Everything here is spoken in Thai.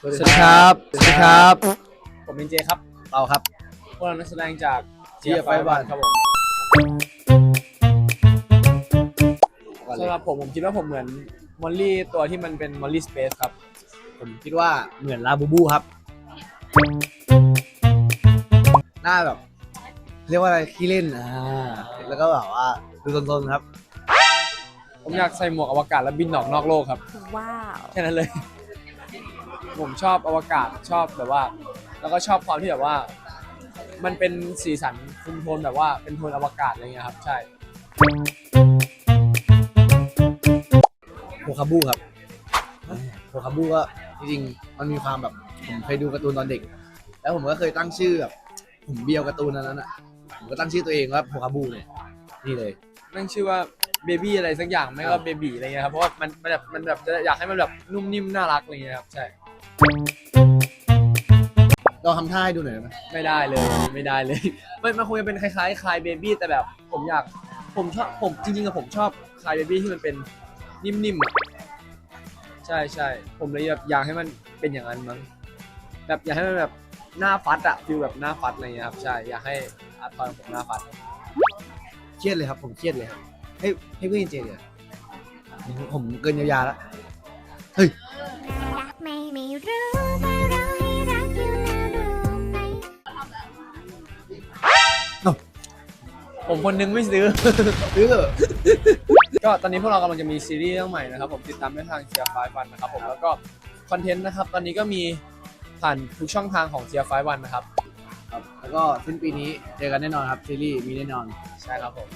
สวัสดีครับ สวัสดีครับ ผมเป็นเจครับ เราครับ พวกเรานักแสดงจาก GFI ครับผม สำหรับผมผมคิดว่าผมเหมือนมอลลี่ตัวที่มันเป็นมอลลี่สเปซครับ ผมคิดว่าเหมือนลาบูบูครับ หน้าแบบ เรียกว่าอะไรขี้เล่นอ่าแล้วก็แบบว่าดูซนๆครับ ผมอยากใส่หมวกอวกาศแล้วบินออกนอกโลกครับ ว้าว แค่นั้นเลย ผมชอบอวกาศชอบแบบว่า แล้วก็ชอบความที่แบบว่า มันเป็นสีสันคุมโทนแบบว่าเป็นโทนอวกาศอะไรเงี้ยครับใช่โคคาบูครับโคคาบูก็จริงๆมันมีความแบบผมเคยดูการ์ตูนตอนเด็ก แล้วผมก็เคยตั้งชื่อแบบผมเบียวการ์ตูนนั้นอะผมก็ตั้งชื่อตัวเองว่าโคคาบูเนี่ยนี่เลยนั่งชื่อว่าเบบี้อะไรสักอย่างไม่ก็เบบี้อะไรเงี้ยครับเพราะว่ามันมันแบบมันแบบจะอยากให้มันแบบนุ่มนิ่มน่ารักอะไรเงี้ยครับใช่ เราทำท่าให้ดูหน่อยได้ไหมไม่ได้เลยไม่ได้เลย มันมันคงจะเป็นคล้ายๆคลายเบบี้แต่แบบผมอยากผมชอบผมจริงๆอะผมชอบคลายเบบี้ที่มันเป็นนิ่มๆอะใช่ใช่ผมเลยแบบอยากให้มันเป็นอย่างนั้นมั้งแบบอยากให้มันแบบหน้าฟัดอะฟิลแบบหน้าฟัดอะไรเงี้ยครับใช่อยากให้อาร์ตทอยของผมหน้าฟัดเครียดเลยครับ ผมเครียดเลยครับให้ให้เพื่อนเจเลยผมเกินเยียวยาแล้วรัก ไม่ไม่รู้แต่เราให้รักอยู่นะรู้ไหม ผมคนนึงไม่ซื้อ ซื้อเถอะก็ตอนนี้พวกเรากำลังจะมีซีรีส์เรื่องใหม่นะครับผมติดตามได้ทางเชียร์ไฟวันนะครับผมแล้วก็คอนเทนต์นะครับ ตอนนี้ก็มีผ่านทุกช่องทางของเชียร์ไฟวันนะครับ ครับ แล้วก็สิ้นปีนี้เจอกันแน่นอนครับซีรีส์มีแน่นอน ใช่ครับผม